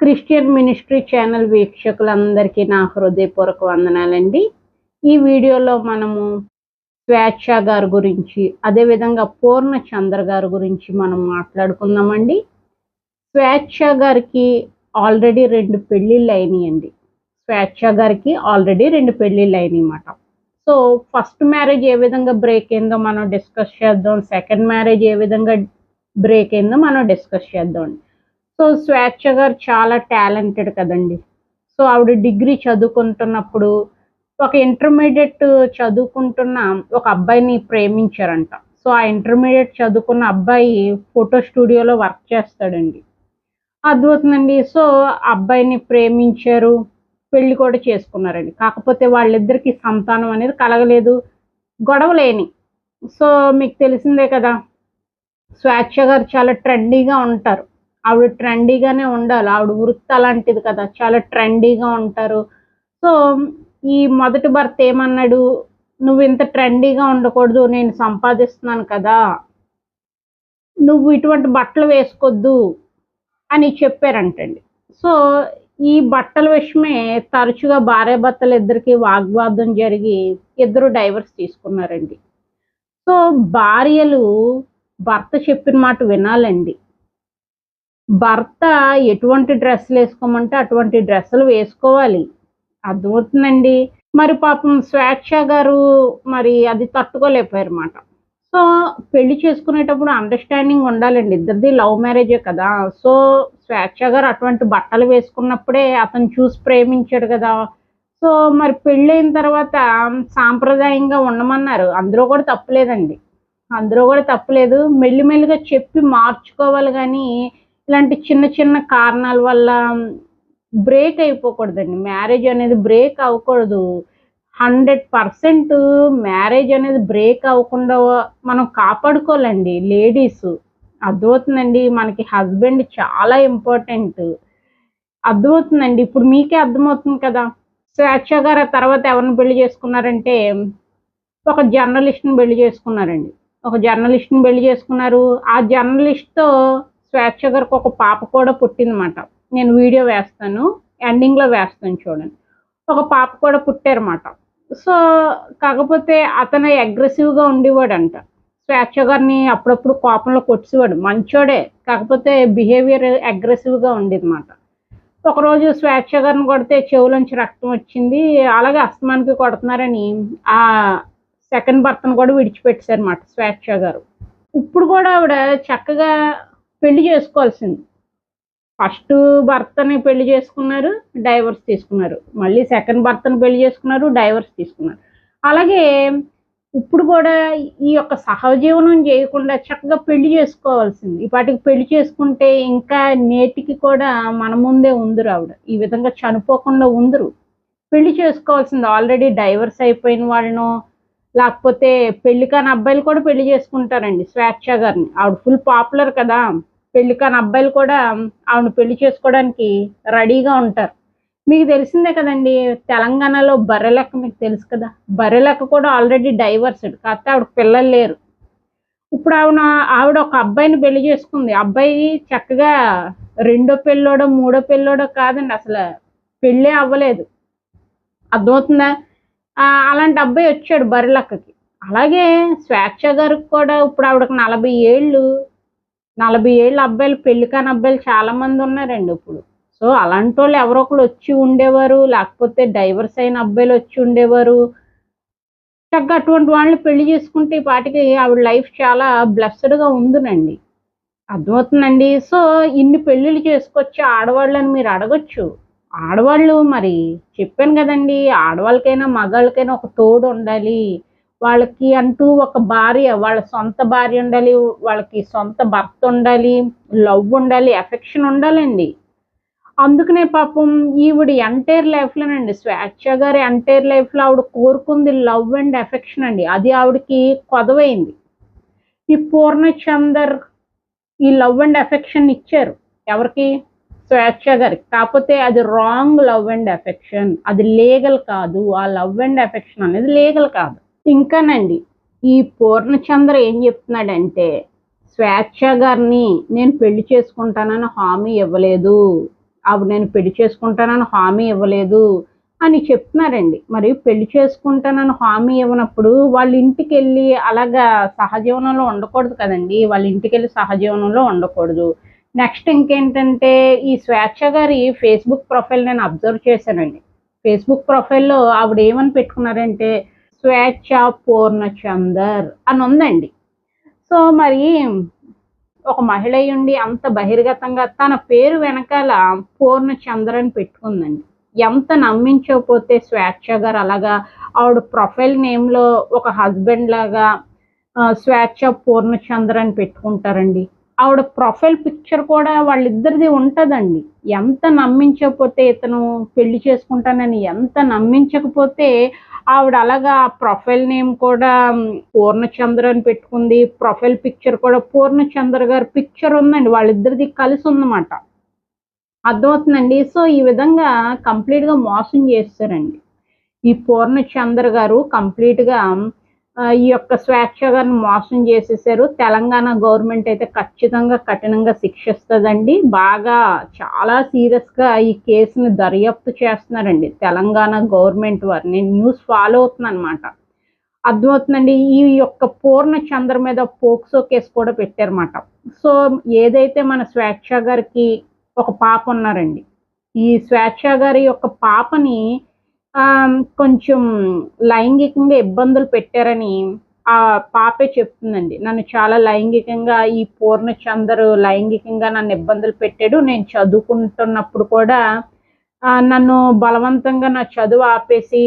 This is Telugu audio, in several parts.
క్రిస్టియన్ మినిస్ట్రీ ఛానల్ వీక్షకులందరికీ నా హృదయపూర్వక వందనాలండి. ఈ వీడియోలో మనము స్వేచ్ఛ గారి గురించి అదేవిధంగా పూర్ణ చంద్ర గారి గురించి మనం మాట్లాడుకుందామండి. స్వేచ్ఛ గారికి ఆల్రెడీ రెండు పెళ్ళిళ్ళు అయినాయండి. స్వేచ్ఛ గారికి ఆల్రెడీ రెండు పెళ్ళిళ్ళు అయినాయి అన్నమాట సో ఫస్ట్ మ్యారేజ్ ఏ విధంగా బ్రేక్ అయిందో మనం డిస్కస్ చేద్దాం. సెకండ్ మ్యారేజ్ ఏ విధంగా బ్రేక్ అయిందో మనం డిస్కస్ చేద్దాం సో స్వేచ్ఛ గారు చాలా టాలెంటెడ్ కదండి. సో ఆవిడ డిగ్రీ చదువుకుంటున్నప్పుడు ఒక ఇంటర్మీడియట్ చదువుకుంటున్న ఒక అబ్బాయిని ప్రేమించారంట. సో ఆ ఇంటర్మీడియట్ చదువుకున్న అబ్బాయి ఫోటో స్టూడియోలో వర్క్ చేస్తాడండి. అద్భుతమండి. సో అబ్బాయిని ప్రేమించారు పెళ్ళి కూడా చేసుకున్నారండి. కాకపోతే వాళ్ళిద్దరికీ సంతానం అనేది కలగలేదు గొడవలేని. సో మీకు తెలిసిందే కదా స్వేచ్ఛ గారు చాలా ట్రెండీగా ఉంటారు. ఆవిడ ట్రెండీగానే ఉండాలి. ఆవిడ వృత్తి అలాంటిది కదా. చాలా ట్రెండీగా ఉంటారు. సో ఈ మొదటి భర్త ఏమన్నాడు? నువ్వు ఇంత ట్రెండీగా ఉండకూడదు. నేను సంపాదిస్తున్నాను కదా. నువ్వు ఇటువంటి బట్టలు వేసుకోవద్దు అని చెప్పారంటండి. సో ఈ బట్టల విషయమే తరచుగా భార్యాభర్తలు ఇద్దరికి వాగ్వాదం జరిగి ఇద్దరు డైవర్స్ తీసుకున్నారండి. సో భార్యలు భర్త చెప్పిన మాట వినాలండి. భర్త ఎటువంటి డ్రెస్సులు వేసుకోమంటే అటువంటి డ్రెస్సులు వేసుకోవాలి. అర్థమవుతుందండి? మరి పాపం స్వేచ్ఛ గారు మరి అది తట్టుకోలేకపోయారు అన్నమాట సో పెళ్ళి చేసుకునేటప్పుడు అండర్స్టాండింగ్ ఉండాలండి. ఇద్దరిది లవ్ మ్యారేజే కదా. సో స్వేచ్ఛ గారు అటువంటి బట్టలు వేసుకున్నప్పుడే అతను చూసి ప్రేమించాడు కదా. సో మరి పెళ్ళైన తర్వాత సాంప్రదాయంగా ఉండమన్నారు. అందులో కూడా తప్పులేదండి. అందులో కూడా తప్పులేదు. మెల్లిమెల్లిగా చెప్పి మార్చుకోవాలి కానీ ఇలాంటి చిన్న చిన్న కారణాల వల్ల బ్రేక్ అయిపోకూడదండి. మ్యారేజ్ అనేది బ్రేక్ అవ్వకూడదు. హండ్రెడ్ పర్సెంట్ మ్యారేజ్ అనేది బ్రేక్ అవ్వకుండా మనం కాపాడుకోవాలండి. లేడీస్ అర్థమవుతుందండి. మనకి హస్బెండ్ చాలా ఇంపార్టెంట్. అర్థమవుతుందండి. ఇప్పుడు మీకే అర్థమవుతుంది కదా. స్వేచ్ఛ గారు ఆ తర్వాత ఎవరిని పెళ్ళి చేసుకున్నారంటే ఒక జర్నలిస్ట్ని పెళ్ళి చేసుకున్నారండి. ఒక జర్నలిస్ట్ని పెళ్ళి చేసుకున్నారు. ఆ జర్నలిస్ట్తో స్వేచ్ఛ గారికి ఒక పాప కూడా పుట్టిందన్నమాట. నేను వీడియో వేస్తాను. ఎండింగ్లో వేస్తాను చూడండి. ఒక పాప కూడా పుట్టారన్నమాట. సో కాకపోతే అతను అగ్రెసివ్గా ఉండేవాడంట. స్వేచ్ఛ గారిని అప్పుడప్పుడు కోపంలో కొట్టివాడు మంచోడే. కాకపోతే బిహేవియర్ అగ్రెసివ్గా ఉండేదన్నమాట. ఒకరోజు స్వేచ్ఛ గారిని కొడితే చెవులోంచి రక్తం వచ్చింది. అలాగే అస్తమానికి కొడుతున్నారని ఆ సెకండ్ భర్తను కూడా విడిచిపెట్టేశారన్నమాట స్వేచ్ఛ గారు ఇప్పుడు కూడా ఆవిడ చక్కగా పెళ్ళి చేసుకోవాల్సింది. ఫస్ట్ భర్తని పెళ్ళి చేసుకున్నారు డైవర్స్ తీసుకున్నారు. మళ్ళీ సెకండ్ భర్తను పెళ్ళి చేసుకున్నారు డైవర్స్ తీసుకున్నారు. అలాగే ఇప్పుడు కూడా ఈ యొక్క సహజీవనం చేయకుండా చక్కగా పెళ్ళి చేసుకోవాల్సింది. ఇప్పటికి పెళ్ళి చేసుకుంటే ఇంకా నేటికి కూడా మన ముందే ఉందరు ఆవిడ. ఈ విధంగా చనిపోకుండా ఉందరు. పెళ్ళి చేసుకోవాల్సింది. ఆల్రెడీ డైవర్స్ అయిపోయిన వాళ్ళను లేకపోతే పెళ్ళి కాని అబ్బాయిలు కూడా పెళ్ళి చేసుకుంటారండి స్వేచ్ఛ గారిని. ఆవిడ ఫుల్ పాపులర్ కదా. పెళ్ళి కాని అబ్బాయిలు కూడా ఆవిడ పెళ్ళి చేసుకోవడానికి రెడీగా ఉంటారు. మీకు తెలిసిందే కదండి తెలంగాణలో బర్రెలెక్క మీకు తెలుసు కదా. బర్రెలెక్క కూడా ఆల్రెడీ డైవర్స్డ్ కాకపోతే ఆవిడ పిల్లలు లేరు. ఇప్పుడు ఆవిడ ఆవిడ ఒక అబ్బాయిని పెళ్ళి చేసుకుంది. అబ్బాయి చక్కగా రెండో పెళ్ళోడో మూడో పెళ్ళోడో కాదండి అసలు పెళ్ళే అవ్వలేదు. అర్థమవుతుందా? అలాంటి అబ్బాయి వచ్చాడు బర్రెలక్కకి అలాగే స్వేచ్ఛ గారికి కూడా ఇప్పుడు ఆవిడకి నలభై ఏళ్ళు. నలభై ఏళ్ళ అబ్బాయిలు పెళ్ళి కాని అబ్బాయిలు చాలామంది ఉన్నారండి ఇప్పుడు. సో అలాంటి వాళ్ళు ఎవరో ఒకరు వచ్చి ఉండేవారు లేకపోతే డైవర్స్ అయిన అబ్బాయిలు వచ్చి ఉండేవారు. చక్కగా అటువంటి వాళ్ళని పెళ్ళి చేసుకుంటే ఈ పాటికి ఆవిడ లైఫ్ చాలా బ్లెస్డ్గా ఉందినండి. అర్థమవుతుందండి? సో ఇన్ని పెళ్ళిళ్ళు చేసుకొచ్చి ఆడవాళ్ళని మీరు అడగచ్చు. ఆడవాళ్ళు మరి చెప్పాను కదండి ఆడవాళ్ళకైనా మగాళ్ళకైనా ఒక తోడు ఉండాలి. వాళ్ళకి అంటూ ఒక భార్య వాళ్ళ సొంత భార్య ఉండాలి వాళ్ళకి సొంత భర్త ఉండాలి లవ్ ఉండాలి ఎఫెక్షన్ ఉండాలండి. అందుకనే పాపం ఈవిడ ఎంటైర్ లైఫ్లోనండి స్వేచ్ఛ గారి ఎంటైర్ లైఫ్లో ఆవిడ కోరుకుంది లవ్ అండ్ ఎఫెక్షన్ అండి. అది ఆవిడకి కొదవైంది. ఈ పూర్ణచందర్ ఈ లవ్ అండ్ ఎఫెక్షన్ ఇచ్చారు. ఎవరికి? స్వేచ్ఛ గారికి కాకపోతే అది రాంగ్ లవ్ అండ్ ఎఫెక్షన్ అది లీగల్ కాదు. ఆ లవ్ అండ్ ఎఫెక్షన్ అనేది లీగల్ కాదు. ఇంకానండి ఈ పూర్ణచంద్ర ఏం చెప్తున్నాడంటే స్వేచ్ఛ గారిని నేను పెళ్ళి చేసుకుంటానని హామీ ఇవ్వలేదు. అవి నేను పెళ్ళి చేసుకుంటానని హామీ ఇవ్వలేదు అని చెప్తున్నారండి. మరి పెళ్ళి చేసుకుంటానని హామీ ఇవ్వనప్పుడు వాళ్ళ ఇంటికి వెళ్ళి అలాగా సహజీవనంలో ఉండకూడదు కదండి. వాళ్ళ ఇంటికి వెళ్ళి సహజీవనంలో ఉండకూడదు. నెక్స్ట్ ఇంకేంటంటే ఈ స్వేచ్ఛ గారి ఫేస్బుక్ ప్రొఫైల్ నేను అబ్జర్వ్ చేశానండి. ఫేస్బుక్ ప్రొఫైల్లో ఆవిడ ఏమని పెట్టుకున్నారంటే స్వేచ్ఛ పూర్ణచందర్ అని ఉందండి. సో మరి ఒక మహిళ ఉండి అంత బహిర్గతంగా తన పేరు వెనకాల పూర్ణచంద్ర అని పెట్టుకుందండి. ఎంత నమ్మించకపోతే స్వేచ్ఛ గారు అలాగా ఆవిడ ప్రొఫైల్ నేమ్లో ఒక హస్బెండ్ లాగా స్వేచ్ఛ పూర్ణచంద్ర అని పెట్టుకుంటారండి. ఆవిడ ప్రొఫైల్ పిక్చర్ కూడా వాళ్ళిద్దరిది ఉంటుందండి. ఎంత నమ్మించకపోతే ఇతను పెళ్ళి చేసుకుంటానని ఎంత నమ్మించకపోతే ఆవిడ అలాగా ప్రొఫైల్ నేమ్ కూడా పూర్ణచంద్ర అని పెట్టుకుంది. ప్రొఫైల్ పిక్చర్ కూడా పూర్ణచంద్ర గారి పిక్చర్ ఉందండి. వాళ్ళిద్దరిది కలిసి ఉందన్నమాట. అర్థమవుతుందండి? సో ఈ విధంగా కంప్లీట్గా మోసం చేస్తారండి. ఈ పూర్ణచంద్ర గారు కంప్లీట్గా ఈ యొక్క స్వేచ్ఛగాను మోసం చేసేసారు. తెలంగాణ గవర్నమెంట్ అయితే ఖచ్చితంగా కఠినంగా శిక్షిస్తుందండి. బాగా చాలా సీరియస్గా ఈ కేసుని దర్యాప్తు చేస్తున్నారండి తెలంగాణ గవర్నమెంట్ వారు. నేను న్యూస్ ఫాలో అవుతున్నాను అనమాట అర్థమవుతుందండి ఈ యొక్క పూర్ణ చంద్ర మీద పోక్సో కేసు కూడా పెట్టారన్నమాట. సో ఏదైతే మన స్వేచ్ఛ గారికి ఒక పాప ఉన్నారండి ఈ స్వేచ్ఛ గారి యొక్క పాపని కొంచెం లైంగికంగా ఇబ్బందులు పెట్టారని ఆ పాపే చెప్తుందండి. నన్ను చాలా లైంగికంగా ఈ పూర్ణచందరు లైంగికంగా నన్ను ఇబ్బందులు పెట్టాడు. నేను చదువుకుంటున్నప్పుడు కూడా నన్ను బలవంతంగా నా చదువు ఆపేసి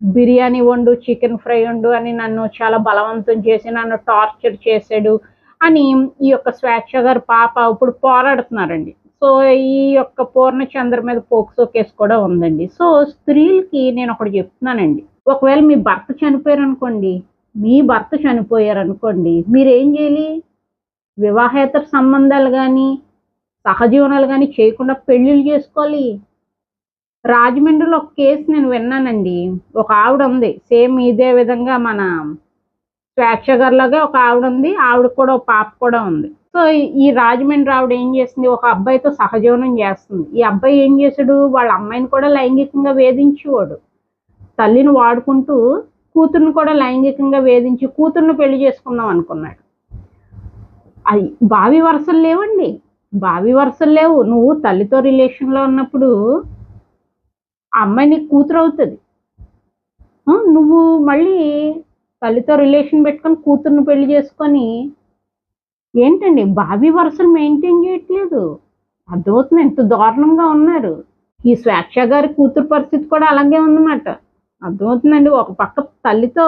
బిర్యానీ వండు చికెన్ ఫ్రై వండు అని నన్ను చాలా బలవంతం చేసి నన్ను టార్చర్ చేశాడు అని ఈ యొక్క స్వేచ్ఛ గారు పాప ఇప్పుడు పోరాడుతున్నారండి. సో ఈ యొక్క పూర్ణచంద్ర మీద పోక్సో కేసు కూడా ఉందండి. సో స్త్రీలకి నేను ఒకటి చెప్తున్నానండి. ఒకవేళ మీ భర్త చనిపోయారు అనుకోండి మీ భర్త చనిపోయారు అనుకోండి మీరు ఏం చేయాలి? వివాహేతర సంబంధాలు కానీ సహజీవనాలు కానీ చేయకుండా పెళ్ళిళ్ళు చేసుకోవాలి. రాజమండ్రిలో ఒక కేసు నేను విన్నానండి. ఒక ఆవిడ ఉంది. సేమ్ ఇదే విధంగా మన స్వేచ్ఛగర్లాగా ఒక ఆవిడ ఉంది. ఆవిడ కూడా ఒక పాప కూడా ఉంది. సో ఈ రాజమండ్రి ఆవిడ ఏం చేసింది ఒక అబ్బాయితో సహజీవనం చేస్తుంది. ఈ అబ్బాయి ఏం చేశాడు? వాళ్ళ అమ్మాయిని కూడా లైంగికంగా వేధించేవాడు. తల్లిని వాడుకుంటూ కూతుర్ని కూడా లైంగికంగా వేధించి కూతుర్ని పెళ్ళి చేసుకుందాం అనుకున్నాడు. అది బావి వరుసలు లేవండి. బావి వరుసలు లేవు. నువ్వు తల్లితో రిలేషన్లో ఉన్నప్పుడు అమ్మాయి నీకు కూతురు అవుతుంది. నువ్వు మళ్ళీ తల్లితో రిలేషన్ పెట్టుకొని కూతుర్ని పెళ్ళి చేసుకొని ఏంటండి? బావి వరుసలు మెయింటైన్ చేయట్లేదు. అర్థమవుతుంది ఎంత దారుణంగా ఉన్నారు. ఈ స్వేచ్ఛ గారి కూతురు పరిస్థితి కూడా అలాగే ఉందన్నమాట. అర్థమవుతుందండి ఒక పక్క తల్లితో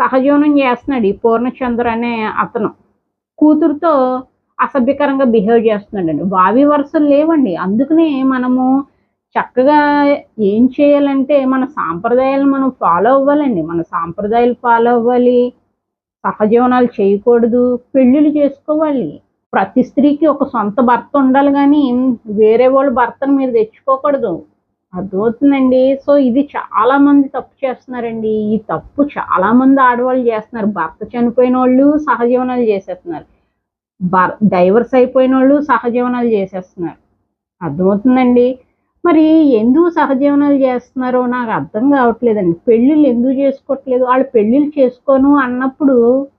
సహజీవనం చేస్తున్నాడు ఈ పూర్ణచంద్ర అనే అతను. కూతురుతో అసభ్యకరంగా బిహేవ్ చేస్తున్నాడండి. బావి వరుసలు లేవండి. అందుకనే మనము చక్కగా ఏం చేయాలంటే మన సాంప్రదాయాలు మనం ఫాలో అవ్వాలండి. మన సాంప్రదాయాలు ఫాలో అవ్వాలి. సహజీవనాలు చేయకూడదు పెళ్ళిళ్ళు చేసుకోవాలి. ప్రతి స్త్రీకి ఒక సొంత భర్త ఉండాలి కానీ వేరే వాళ్ళ భర్తను మీరు తెచ్చుకోకూడదు. అర్థమవుతుందండి? సో ఇది చాలా మంది తప్పు చేస్తున్నారండి. ఈ తప్పు చాలా మంది ఆడవాళ్ళు చేస్తున్నారు. భర్త చనిపోయిన వాళ్ళు సహజీవనాలు చేసేస్తున్నారు. భర్ డైవర్స్ అయిపోయిన వాళ్ళు సహజీవనాలు చేసేస్తున్నారు. అర్థమవుతుందండి? మరి ఎందుకు సహజీవనాలు చేస్తున్నారో నాకు అర్థం కావట్లేదండి. పెళ్ళిళ్ళు ఎందుకు చేసుకోవట్లేదు? వాళ్ళు పెళ్ళిళ్ళు చేసుకోను అన్నప్పుడు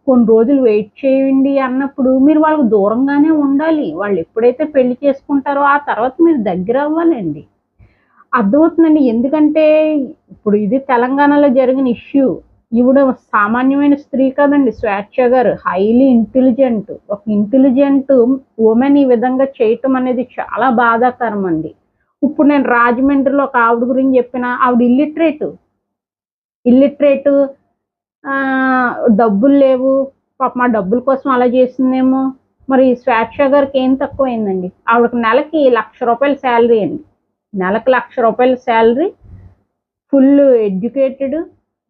కొన్ని రోజులు వెయిట్ చేయండి అన్నప్పుడు మీరు వాళ్ళకు దూరంగానే ఉండాలి. వాళ్ళు ఎప్పుడైతే పెళ్ళి చేసుకుంటారో ఆ తర్వాత మీరు దగ్గర అవ్వాలండి. అర్థమవుతుందండి. ఎందుకంటే ఇప్పుడు ఇది తెలంగాణలో జరిగిన ఇష్యూ ఈవిడ సామాన్యమైన స్త్రీ కాదండి. స్వేచ్ఛ గారు హైలీ ఇంటెలిజెంట్ ఒక ఇంటెలిజెంట్ ఉమెన్ ఈ విధంగా చేయటం అనేది చాలా బాధాకరం అండి ఇప్పుడు నేను రాజమండ్రిలో ఒక ఆవిడ గురించి చెప్పిన ఆవిడ ఇల్లిటరేట్ ఇల్లిటరేట్ డబ్బులు లేవు. పాప మా డబ్బుల కోసం అలా చేసిందేమో మరి స్వేచ్ఛ గారికి ఏం తక్కువైందండి? ఆవిడకి నెలకి లక్ష రూపాయల శాలరీ అండి. నెలకు లక్ష రూపాయల శాలరీ ఫుల్ ఎడ్యుకేటెడ్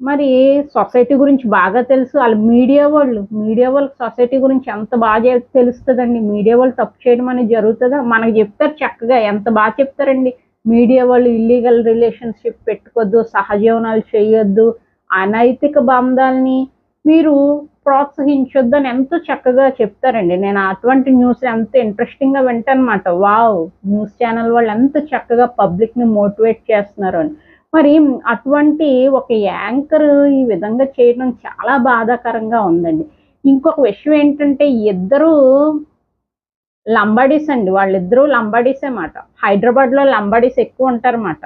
మరి సొసైటీ గురించి బాగా తెలుసు. వాళ్ళు మీడియా వాళ్ళు మీడియా వాళ్ళకి సొసైటీ గురించి ఎంత బాగా తెలుస్తుందండి. మీడియా వాళ్ళు తప్పు చేయడం అనేది జరుగుతుందా? మనకు చెప్తారు చక్కగా. ఎంత బాగా చెప్తారండి? మీడియా వాళ్ళు ఇల్లీగల్ రిలేషన్షిప్ పెట్టుకోవద్దు సహజీవనాలు చేయొద్దు అనైతిక బంధాలని మీరు ప్రోత్సహించొద్దని ఎంతో చక్కగా చెప్తారండి. నేను అటువంటి న్యూస్ ఎంత ఇంట్రెస్టింగ్గా వింటానమాట వావ్! న్యూస్ ఛానల్ వాళ్ళు ఎంత చక్కగా పబ్లిక్ని మోటివేట్ చేస్తున్నారు అని మరి అటువంటి ఒక యాంకర్ ఈ విధంగా చేయడం చాలా బాధాకరంగా ఉందండి. ఇంకొక విషయం ఏంటంటే ఇద్దరు లంబాడీస్ అండి. వాళ్ళిద్దరూ లంబాడీస్ అన్నమాట హైదరాబాద్లో లంబాడీస్ ఎక్కువ ఉంటారన్నమాట.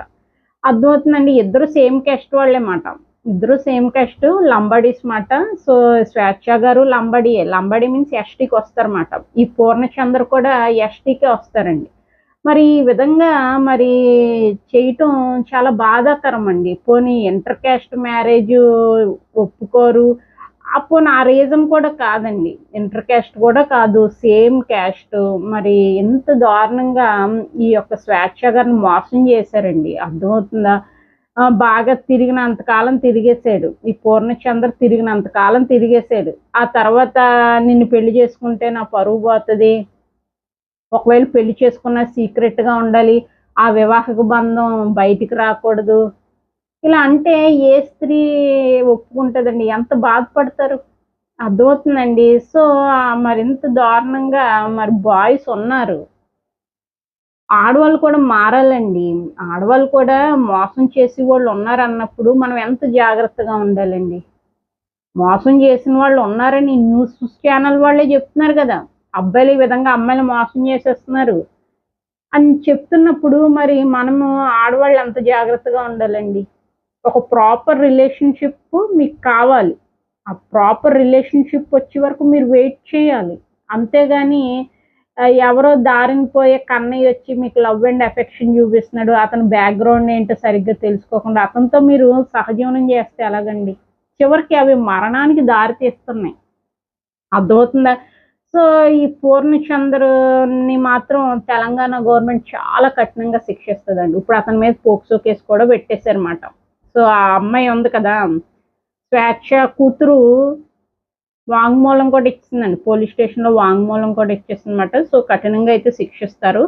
అర్థమవుతుందండి ఇద్దరు సేమ్ క్యాస్ట్ వాళ్ళే మాట. ఇద్దరు సేమ్ క్యాస్ట్ లంబాడీస్ మాట. సో స్వేచ్ఛ గారు లంబాడీయే. లంబాడీ మీన్స్ ఎస్టీకి వస్తారన్నమాట. ఈ పూర్ణచంద్ర కూడా ఎస్టీకే వస్తారండి. మరి ఈ విధంగా మరి చేయటం చాలా బాధాకరం అండి పోనీ ఇంటర్ క్యాస్ట్ మ్యారేజ్ ఒప్పుకోరు. అప్పుడు ఆ రీజన్ కూడా కాదండి. ఇంటర్ క్యాస్ట్ కూడా కాదు. Same caste. మరి ఎంత దారుణంగా ఈ యొక్క స్వేచ్ఛగారిని మోసం చేశారండి. అర్థమవుతుందా? బాగా తిరిగినంత కాలం తిరిగేసాడు ఈ పూర్ణచంద్ర తిరిగినంత కాలం తిరిగేసాడు ఆ తర్వాత నిన్ను పెళ్ళి చేసుకుంటే నా పరువు పోతుంది. ఒకవేళ పెళ్ళి చేసుకున్న సీక్రెట్గా ఉండాలి ఆ వివాహక బంధం బయటికి రాకూడదు. ఇలా అంటే ఏ స్త్రీ ఒప్పుకుంటుందండి? ఎంత బాధపడతారు? అర్థమవుతుందండి. సో మరింత దారుణంగా మరి బాయ్స్ ఉన్నారు. ఆడవాళ్ళు కూడా మారాలండి. ఆడవాళ్ళు కూడా మోసం చేసే వాళ్ళు ఉన్నారు అన్నప్పుడు మనం ఎంత జాగ్రత్తగా ఉండాలండి? మోసం చేసిన వాళ్ళు ఉన్నారని న్యూస్ ఛానల్ వాళ్ళే చెప్తున్నారు కదా. అబ్బాయిలు ఈ విధంగా అమ్మాయిలు మోసం చేసేస్తున్నారు అని చెప్తున్నప్పుడు మరి మనము ఆడవాళ్ళు ఎంత జాగ్రత్తగా ఉండాలండి? ఒక ప్రాపర్ రిలేషన్షిప్ మీకు కావాలి. ఆ ప్రాపర్ రిలేషన్షిప్ వచ్చే వరకు మీరు వెయిట్ చేయాలి. అంతేగాని ఎవరో దారిని పోయే కన్నయ్య వచ్చి మీకు లవ్ అండ్ ఎఫెక్షన్ చూపిస్తున్నాడు. అతని బ్యాక్గ్రౌండ్ ఏంటో సరిగ్గా తెలుసుకోకుండా అతనితో మీరు సహజీవనం చేస్తే ఎలాగండి? చివరికి అవి మరణానికి దారి తీస్తున్నాయి అర్థమవుతుందా? సో ఈ పూర్ణచంద్రుని మాత్రం తెలంగాణ గవర్నమెంట్ చాలా కఠినంగా శిక్షిస్తుందండి. ఇప్పుడు అతని మీద పోక్సో కేసు కూడా పెట్టేశారన్నమాట. సో ఆ అమ్మాయి ఉంది కదా స్వేచ్ఛ కూతురు వాంగ్మూలం కూడా ఇచ్చిందండి. పోలీస్ స్టేషన్లో వాంగ్మూలం కూడా ఇచ్చేసిందన్నమాట. సో కఠినంగా అయితే శిక్షిస్తారు.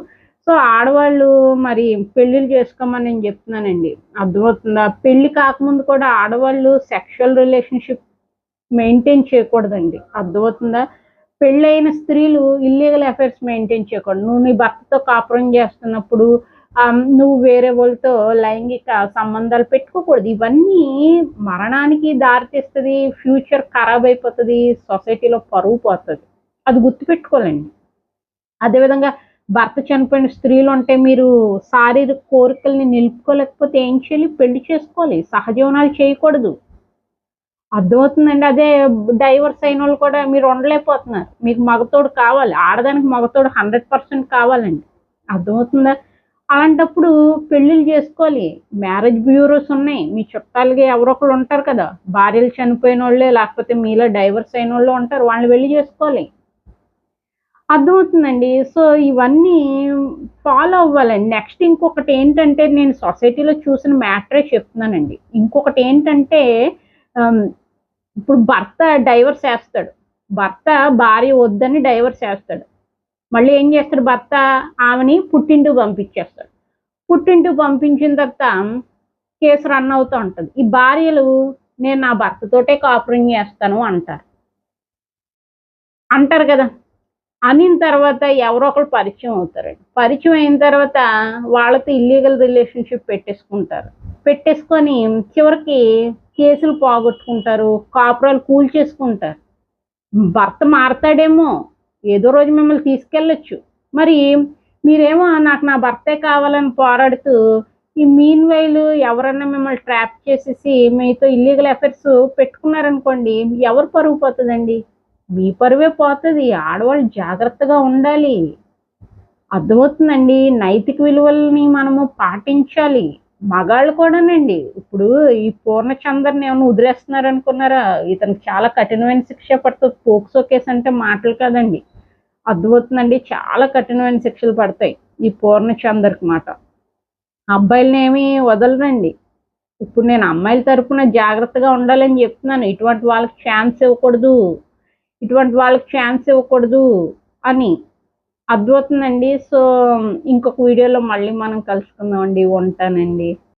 సో ఆడవాళ్ళు మరి పెళ్ళిళ్ళు చేసుకోమని నేను చెప్తున్నానండి. అర్థమవుతుందా? పెళ్ళి కాకముందు కూడా ఆడవాళ్ళు సెక్షువల్ రిలేషన్షిప్ మెయింటైన్ చేయకూడదండి. అర్థమవుతుందా? పెళ్ళైన స్త్రీలు ఇల్లీగల్ అఫైర్స్ మెయింటైన్ చేయకూడదు. నువ్వు నీ భర్తతో కాపురం చేస్తున్నప్పుడు నువ్వు వేరే వాళ్ళతో లైంగిక సంబంధాలు పెట్టుకోకూడదు. ఇవన్నీ మరణానికి దారితీస్తుంది ఫ్యూచర్ ఖరాబ్ అయిపోతుంది సొసైటీలో పరువు పోతుంది. అది గుర్తుపెట్టుకోవాలండి. అదేవిధంగా భర్త చనిపోయిన స్త్రీలు ఉంటే మీరు శారీరక కోరికల్ని నిలుపుకోలేకపోతే ఏం చేయాలి? పెళ్ళి చేసుకోవాలి. సహజీవనాలు చేయకూడదు. అర్థమవుతుందండి. అదే డైవర్స్ అయిన వాళ్ళు కూడా మీరు ఉండలేకపోతున్నారు. మీకు మగతోడు కావాలి. ఆడదానికి మగతోడు హండ్రెడ్ పర్సెంట్ కావాలండి. అర్థమవుతుందా? అలాంటప్పుడు పెళ్ళిళ్ళు చేసుకోవాలి. మ్యారేజ్ బ్యూరోస్ ఉన్నాయి. మీ చుట్టాలుగా ఎవరొకరు ఉంటారు కదా. భార్యలు చనిపోయిన వాళ్ళే లేకపోతే మీలో డైవర్స్ అయిన వాళ్ళు ఉంటారు. వాళ్ళని వెళ్ళి చేసుకోవాలి. అర్థమవుతుందండి. సో ఇవన్నీ ఫాలో అవ్వాలండి. నెక్స్ట్ ఇంకొకటి ఏంటంటే నేను సొసైటీలో చూసిన మ్యాటరే చెప్తున్నానండి. ఇంకొకటి ఏంటంటే ఇప్పుడు భర్త డైవర్స్ వేస్తాడు భర్త భార్య వద్దని డైవర్స్ వేస్తాడు మళ్ళీ ఏం చేస్తాడు భర్త? ఆమెని పుట్టింటికి పంపించేస్తాడు. పుట్టింటికి పంపించిన తర్వాత కేసు రన్ అవుతూ ఉంటుంది. ఈ భార్యలు నేను నా భర్తతోటే కాపురం చేస్తాను అంటారు. అంటారు కదా? అనిన తర్వాత ఎవరో ఒకరు పరిచయం అవుతారండి. పరిచయం అయిన తర్వాత వాళ్ళతో ఇల్లీగల్ రిలేషన్షిప్ పెట్టేసుకుంటారు. పెట్టేసుకొని చివరికి కేసులు పోగొట్టుకుంటారు కాపురాలు కూల్చేసుకుంటారు. భర్త మారతాడేమో ఏదో రోజు మిమ్మల్ని తీసుకెళ్ళొచ్చు. మరి మీరేమో నాకు నా భర్తే కావాలని పోరాడుతూ ఈ మీన్ వైలు ఎవరన్నా మిమ్మల్ని ట్రాప్ చేసేసి మీతో ఇల్లీగల్ అఫైర్స్ పెట్టుకున్నారనుకోండి ఎవరు పరుగు పోతుందండి? మీ పరువే పోతుంది. ఆడవాళ్ళు జాగ్రత్తగా ఉండాలి. అర్థమవుతుందండి. నైతిక విలువల్ని మనము పాటించాలి. మగాళ్ళు కూడానండి. ఇప్పుడు ఈ పూర్ణచంద్రని ఏమైనా వదిలేస్తున్నారు అనుకున్నారా ఇతనికి చాలా కఠినమైన శిక్ష పడుతుంది. పోక్సో కేసు అంటే మాటలు కాదండి. అర్థమవుతుందండి. చాలా కఠినమైన శిక్షలు పడతాయి ఈ పూర్ణచంద్రకి మాట. అబ్బాయిలని ఏమీ వదలరండి. ఇప్పుడు నేను అమ్మాయిల తరపున జాగ్రత్తగా ఉండాలని చెప్తున్నాను. ఇటువంటి వాళ్ళకి ఛాన్స్ ఇవ్వకూడదు. ఇటువంటి వాళ్ళకి ఛాన్స్ ఇవ్వకూడదు అని అర్థమవుతుందండి. సో ఇంకొక వీడియోలో మళ్ళీ మనం కలుసుకుందామండి. ఉంటానండి.